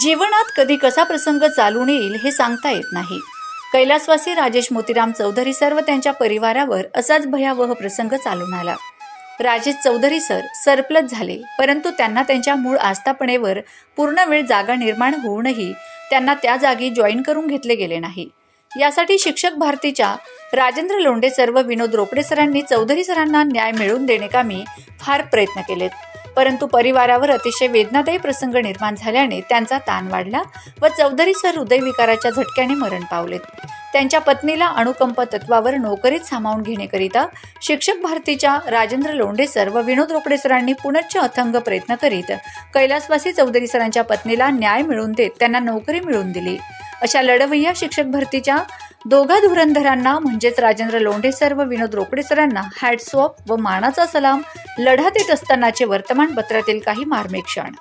जीवनात कधी कसा प्रसंग चालून येईल हे सांगता येत नाही. कैलासवासी राजेश मोतीराम चौधरी सर व त्यांच्या परिवारावर असाच भयावह प्रसंग चालून आला. राजेश चौधरी सर सरप्लस झाले परंतु त्यांना त्यांच्या मूळ आस्थापनेवर पूर्ण वेळ जागा निर्माण होऊनही त्यांना त्या जागी जॉईन करून घेतले गेले नाही. यासाठी शिक्षक भारतीच्या राजेंद्र लोंढे सर व विनोद रोपडे सरांनी चौधरी सरांना न्याय मिळवून देणे कामी फार प्रयत्न केलेत. परंतु परिवारावर अतिशय वेदनादायी प्रसंग निर्माण झाल्याने त्यांचा ताण वाढला व चौधरी सर हृदयविकाराच्या झटक्याने मरण पावलेत. त्यांच्या पत्नीला अणुकंप तत्वावर नोकरीत सामावून घेण्याकरिता शिक्षक भारतीच्या राजेंद्र लोंढेसर व विनोद रोकडे सरांनी पुनश्च अथंग प्रयत्न करीत कैलासवासी चौधरी सरांच्या पत्नीला न्याय मिळवून देत त्यांना नोकरी मिळवून दिली. अशा लढवय्या शिक्षक भरतीच्या दोघा धुरंधरांना म्हणजेच राजेंद्र लोंढे सर व विनोद रोकडे सरांना हॅटसॉप व मानाचा सलाम लढा देत असतानाचे वर्तमानपत्रातील काही मार्मिक क्षण.